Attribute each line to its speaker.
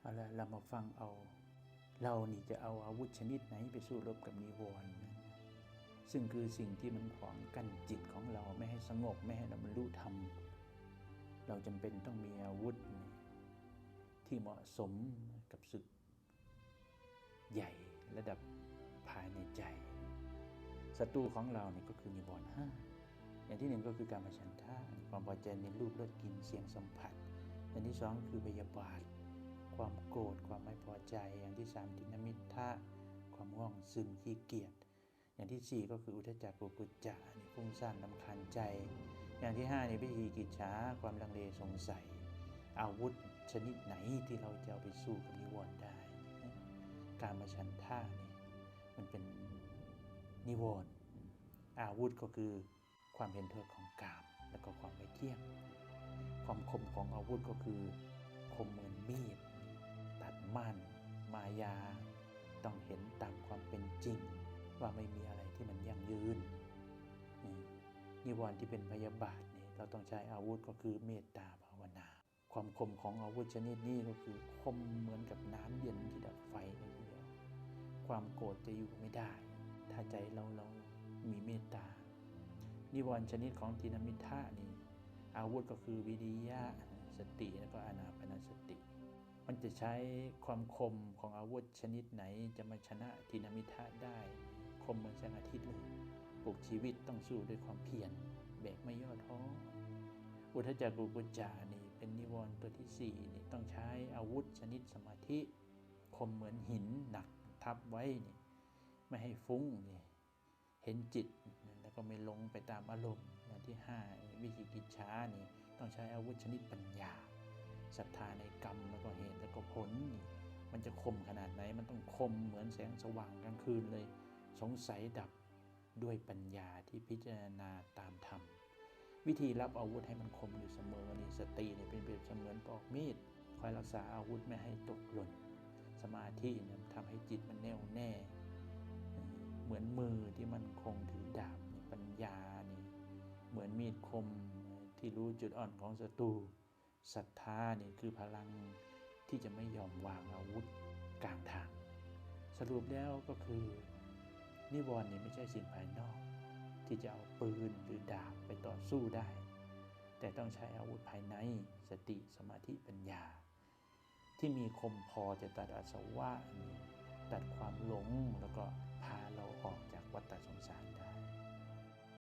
Speaker 1: เอาละเรามาฟังเอา เรานี่จะเอาอาวุธชนิดไหนไปสู้รบกับนิวรณ์นะซึ่งคือสิ่งที่มันขวางกั้นจิตของเราไม่ให้สงบไม่ให้เราบรรลุธรรม เราจำเป็นต้องมีอาวุธ ที่เหมาะสมกับศึก ใหญ่ระดับภายในใจศัตรูของเราเนี่ยก็คือนิวรณ์ห้าอย่างที่หนึ่งก็คือการมาชันท่าความพอใจในรูปรสกลิ่นเสียงสัมผัส อย่างที่สองคือพยาบาท ความโกรธความไม่พอใจ อย่างที่สามทินมิทะความง่วงซึมขี้เกียจอย่างที่สี่ก็คืออุทจักกุกุจจะนี่ฟุ้งซ่านลำคาญใจ อย่างที่ห้านี่วิธีกิจฉาความลังเลสงสัย อาวุธชนิดไหนที่เราจะเอาไปสู้กับนิวรณ์ได้ การมาชันท่านี่มันเป็นนิวรณ์อาวุธก็คือความเห็นโทษของกามแล้วก็ความไม่เที่ยง ความคมของอาวุธก็คือคมเหมือนมีด จริงว่าไม่มีอะไรที่มันยั่งยืนนี่นิวรณ์ที่เป็นพยาบาทนี่เราต้องใช้อาวุธก็คือเมตตาภาวนา ความคมของอาวุธชนิดนี้ก็คือคมเหมือนกับน้ำเย็นที่ดับไฟเลยทีเดียวความโกรธจะอยู่ไม่ได้ ถ้าใจเราเรามีเมตตา นิวรณ์ชนิดของทินามิทะนี่อาวุธก็คือวิริยะสติแล้วก็อนาปานสติ มันจะใช้ความคมของอาวุธชนิดไหนจะมาชนะทินามิทะได้ คมเหมือนแสงอาทิตย์เลยปลุกชีวิตต้องสู้ด้วยความเพียรแบกไม่ย่อท้ออุทจักกุกุจจานี่เป็นนิวรณ์ตัวที่สี่นี่ต้องใช้อาวุธชนิดสมาธิ คมเหมือนหินหนักทับไว้นี่ไม่ให้ฟุ้งนี่เห็นจิตแล้วก็ไม่ลงไปตามอารมณ์อย่างที่ห้าวิธีกิจช้านี่ต้องใช้อาวุธชนิดปัญญาศรัทธาในกรรมแล้วก็เหตุแล้ วก็ผล มันจะคมขนาดไหน มันต้องคมเหมือนแสงสว่างกลางคืนเลย สงสัยดับด้วยปัญญาที่พิจารณาตามธรรม วิธีรับอาวุธให้มันคมอยู่เสมอนี่สติเนี่ยเป็นเปรียบเสมือนปอกมีดคอยรักษาอาวุธไม่ให้ตกหล่น สมาธิเนี่ยทำให้จิตมันแน่วแน่ เหมือนมือที่มันคงถือดาบปัญญานี่เหมือนมีดคมที่รู้จุดอ่อนของศัตรูศรัทธานี่คือพลัง ที่จะไม่ยอมวางอาวุธกลางทาง สรุปแล้วก็คือ นิวรณ์นี่ไม่ใช่สิ่งภายนอก ที่จะเอาปืนหรือดาบไปต่อสู้ได้ แต่ต้องใช้อาวุธภายในสติสมาธิปัญญา ที่มีคมพอจะตัดอาสวะตัดความหลงแล้วก็พาเราออกจากวัฏสงสารได้